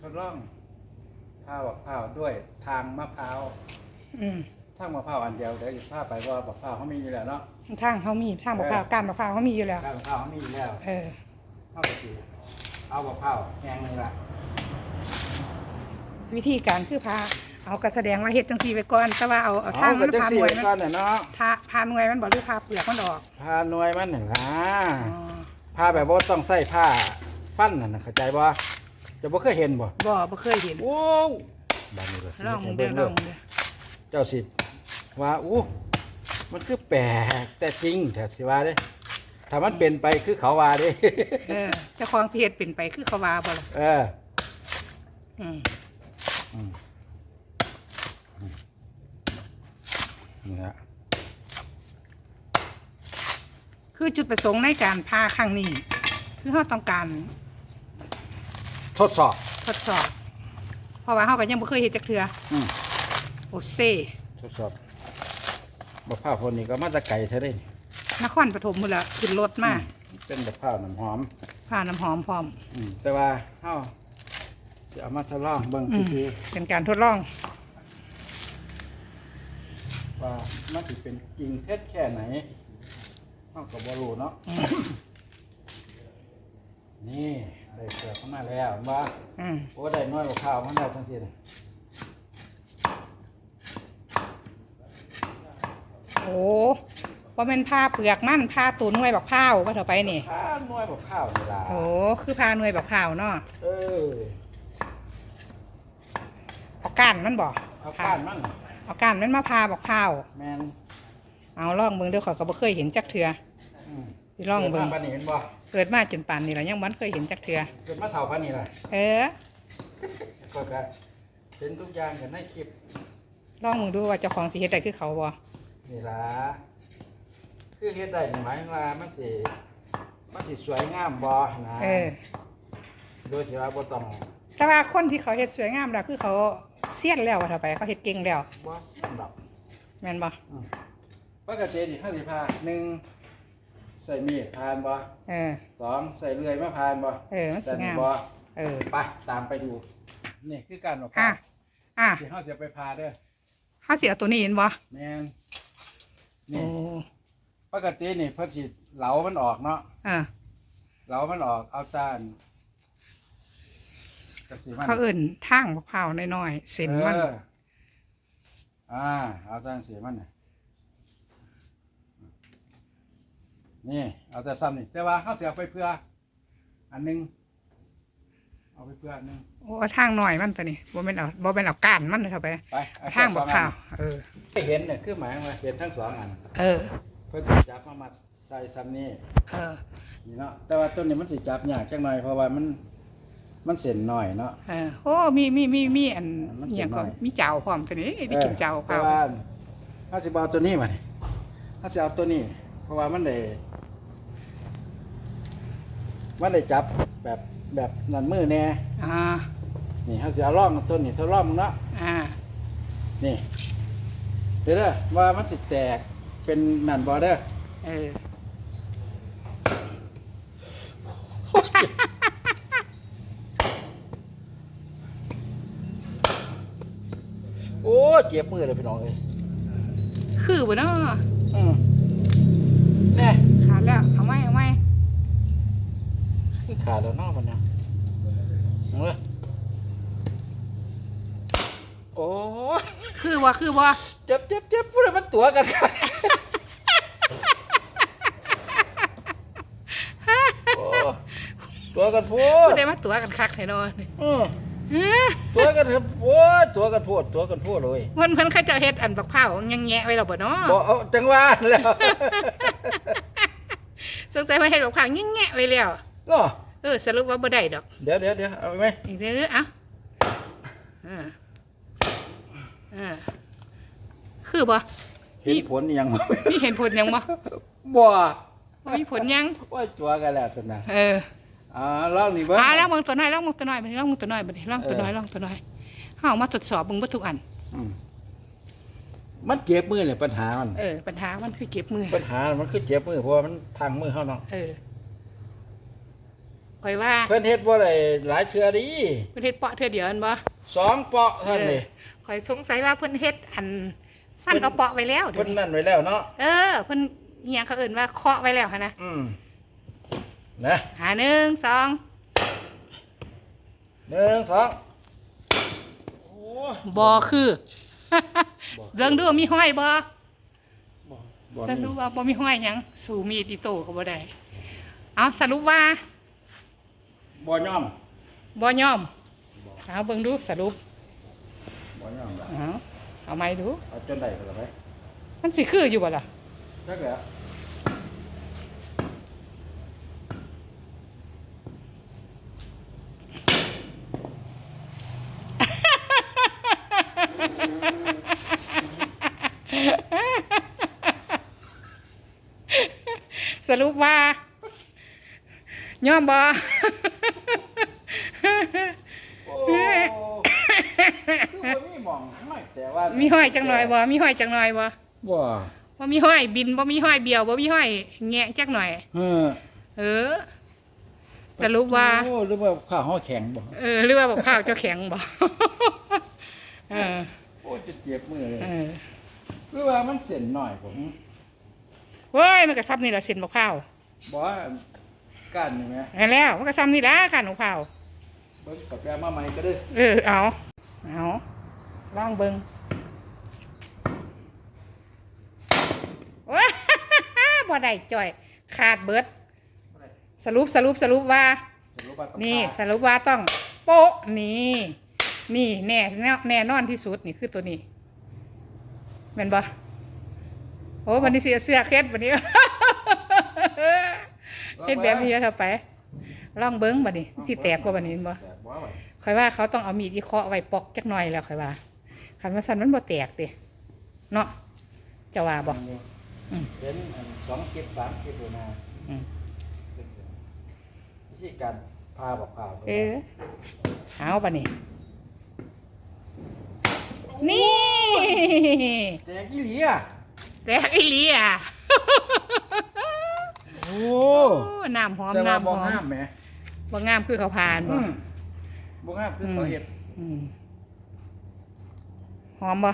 ทดลองข้าวบักข้าวด้วยทางมะพร้าวอืมทางมะพร้าวอันเดียวเดี๋ยวจะพาไปว่าบักข้าวเขามีอยู่แล้วเนาะ ทางเขามีทางมะพร้าวก้านมะพร้าวเขามีอยู่แล้วทางมะพร้าวเขามีอยู่แล้วเออ เข้าไปสิเอาบักข้าวแห้งนี่ละวิธีการคือพาเอากระแสดงว่าเฮ็ดจังซี่ไปก่อน แต่ว่าเอาเอาทางก็มันจะพาหเสีน่วยยมันก่อนน่ะเนาะพาพาหน่วยมันบ่หรือพาเปลือกมันออกพาหน่วยมันน่ะนะอ๋อผ้าแบบว่าต้องใส่ผ้าฟันน่ะนะเข้าใจบ่ จะบ่เคยเห็นบ่บ่บ่เคยเห็นโอ้วบานนี้เลยลองมึงเด้อลองมึงเด้อเจ้าสิว่าอู้มันคือแปลกแต่จริงแถวสิว่าเด้ถ้ามันเป็นไปคือเขาว่าเด้เออเจ้าของสิเฮ็ดเป็นไปคือเขาว่าบ่ล่ะเอออืมอืมนี่ฮะคือจุดประสงค์ในการพาครั้งนี้ คือเราต้องการ ทดสอบ ทดสอบ เพราะว่าเราก็ยังบ่เคยเฮ็ดจักเทื่ออืมโอเซ่ทดสอบบักผ้าวพวกนี้ก็มาแตะไก่เท่าได้นี่นครปฐมพุ่นละขึ้นรถมาเป็นบักผ้าวน้ำหอมพาน้ำหอมพร้อมอืมแต่ว่าเฮาจะเอามาทดลองเบิ่งอืมซื่อเป็นการทดลอง ๆว่ามันสิเป็นจริงเท็จแค่ไหนเฮาก็บ่รู้เนาะ อืม นี่ได้เปลือกเข้า มาแล้วเห็นบ่อืมโอ้ได้น้อยกว่าข้าวมันได้ทั้งสิ้นโอ้ว่าเป็นผ้าเปลือกมันผ้าตูนหน่วยบักพร้าวว่าเถอะไปนี่ ข้าวน้อยกว่าข้าวนี่ล่ะโอ้คือผ้าหน่วยบักพร้าวเนาะเออเอาก้านมันบอกเอาก้านมันเอาก้านมันมาพาบักพร้าวแม่นเอาลองเบิ่งเดี๋ยวเขาก็บ่เคยเห็นจักเทืออืม สิลองเบิ่งกิดมาปานนี้เห็นบ่เกิดมาจนป่านนี้แล้วยังบ่เคยเห็นจักเทือเกิดมาเท่าปานนี้ล่ะเออก็ก็เห็นทุกอย่างกันในคลิปลองมึงดูว่าเจ้าของสิเฮ็ดได้คือเขาบ่นี่ล่ะคือเฮ็ดได้นี่หมายความว่ามันสิมันสิสวยงามบ่นะเออโดยที่ว่าบ่ต้องแต่ว่าคนที่เขาเฮ็ดสวยงามแล้วคือเขาเซียนแล้วว่าเถอะไปเขาเฮ็ดเก่งแล้วบ่เสียนดอกแม่นบ่อืมปกตินี่เฮาสิพาหนึ่งใส่มีดพานบ่เออ สองใส่เลื่อยมาพานบ่เออ มันสิแต่นี่งาม บ่เออ ไปตามไปดู นี่คือการบอกอะ อะที่เฮาจะไปพาเด้อเฮาสิเอาตัวนี้เห็นบ่แม่นโอ้นี่ปกตินี่เพิ่นสิเหลามันออกเนาะอะเหลามันออกเอาจานจังสิมันเขาเอิ่นทางมะพร้าวน้อยๆเส้นมัน เอออ่าเอาจานสีมันน่ะ นี่เอาแต่ซ้ำนี่แต่ว่าเขาเสียไปเพื่อ อันหนึงเอาไปเพื่ออันหนึงโอ้ทางหน่อยมันตัวนี้บ่แม่นเอาบ่แม่นเอาก้านมันเถอะไปไปเอทางแค่สมะองพอัร้านวเออที่เห็นเนี่ยคือหมายว่าเห็นทั้งสองอันเออ เพื่อสิจับมามาใส่ซ้ำนี่เออ นี่เนาะแต่ว่าต้นนี้มันสิจับยากจังหน่อยเพราะว่ามันมันเส้นหน่อยเนาะ เออโอ้มีมีมีมีอันมันอหย่างก็เสียหน่อย มีเจ้าพร้อมตัวนี้ได้กินเจ้าเปแต่ล่าว่าถ้าสิบเอาตัวนี้มาเนี่ยถ้าสิเอาตัวนี้เพ ราะว่ามันได้มันได้จับแบบแบบนั่นมือแน่ อ่า นี่ถ้าสิเอาล่องตัวนี้ทดลองมึงเนาะ อ่า นี่ เดี๋ยวเด้อว่ามันสิแตกเป็นนั่นบ่เด้อเออ โอ้เจ็บมือเลยพี่น้องเอ้ยคือบ่เนาะอืม แน่ขาดแล้วเอาไหมเอาไหมคือขาดแล้วเนาะมันเนาะเอาเว้ยโอ้ยคือบ่คือบ่เจ็บเจ็บเจ็บพูดเลยมันตัวกันครับโอ้ตัวกันพูดผู้ใดมาตัวกันคักแท้เนาะอืมเอ้อตัวกันครับโอ้ยตัวกันพูดตัวกันพูดเลยเพิ่นเพิ่นเขาเจะเฮ็ดอันบักพร้าวยังแงะไว้แล้วบ่เนาะบอกเอาจังหวะแล้ว สงสัยว่าเฮ็ดบักพร้าวยังแงะไว้แล้วก็เออสรุปว่าบ่ได้ดอก เดี๋ยวเดี๋ยวเดี๋ยวเอาไหมอีกเด้อเอ้าอ่าอ่าคือบ่เห็นผลยังบ่มีเห็นผลยังบ่บ่บ่มีผลยังว่าตัวกันแล้วสินะเอออ่าลองนี่เบิ่งอ่าลองมึงตัวน้อยลองมึงตัวน้อยบัดนี้ลองมึงตัวน้อยบัดนี้ลองตัวน้อยเออลองตัวน้อยเฮามาทดสอบมึงเบ่ทุกอันอืม มันเจ็บมือเลยปัญหามัน เออ ปัญหามันคือเก็บมือ ปัญหา มันคือเจ็บมือเพราะว่ามันทางมือเฮาเนาะเออข่อยว่าเพิ่นเฮ็ดบ่ได้หลายเทื่อดีเพิ่นเฮ็ดเปาะเทื่อเดียวแม่นบ่สองเปาะเท่านั้นเลยข่อยสงสัยว่าเพิ่นเฮ็ดอันฟันเอาเปาะไว้แล้วเดี๋ยเพิ่วนนี้นั่นไว้แล้วเนาะเออเพิ่นอิหยังเขาเอิ้นว่าเคาะไว้แล้วหั่นนะอืมนะหาหนึ่งสองหนึ่งสองโอ้บ่คือ เรื่องดูมีห้อยบ่บ่บ่สมีรุปว่าบ่มีห้อยหยังสู่มีดอิโต้ก็บ่ได้เอาสรุปว่าบ่ยอมบ่ยอมเอาเบิ่งดูสรุปบ่ยอมละเอาเอาไม้ดูเอาจนได้ก็แล้วไปมันสิคืออยู่บ่ล่ะจักแล้ว สรุปว่ายอมบ่โอ้คือบ่มีหม่องไม่แต่ว่ามีมีห้อยจังหน่อยบ่มีห้อยจังหน่อยบ่บ่บ่มีห้อยบินบ่มีห้อยเบี้ยวบ่มีห้อยแงะจักหน่อย เออ เออสรุปว่าโอ้หรือว่าข้าวห่อแข็งบ่เออหรือว่าบอกข้าวเจ้าแข็งบ่เออโอ้จะเจ็บมือเลยเออหรือว่ามันเส้นหน่อยผม เว้ยมันก็ซ้ำนี่ละเส้นบอกข้าวบ่ว่าก้านนี่แหมเห็นแล้วมันก็ซ้ำนี่ละขันของข้าวเบิ่งกับแปลมาใหม่ก็ได้เออเอาเอาลองเบิ่งว้าบ่ได้จ่อย ขาดเบิด สรุปสรุปสรุปว่าสรุปว่าต้องนี่ผ่าสรุปว่าต้อง โป๊ะนี่นี่แน่แน่แน่นอนที่สุดนี่คือตัวนี้แม่นบ่ โอ้วันนี้เสียเสื้อเคล็ดวันนี้เฮ็ดแบบนี้เถอะไปลองเบิ้งบัดนี้สิแตกกว่าบัดนี้เห็นบ่แตกบ่ว่าข่อยว่าเขาต้องเอามีดอีเคาะไว้ปอกจักหน่อยแล้วข่อยว่าคันว่าซั่นมันบ่แตกติเนาะจะว่าบ่อืมเป็นอันสองคลิปสามคลิปเลยนะอืมวิธีการพาบอกข่าวเออเอาบัดนี้ นี่แตกอีหลีอะ แตกอีหลีอะโอ้โอ้น้ำหอมแต่ว่าน้ำหบ่อมงามแหมบ่งามคือเขาผ่านบ่ อืมบ่งามคือเขาเฮ็ดอืมหอมบ่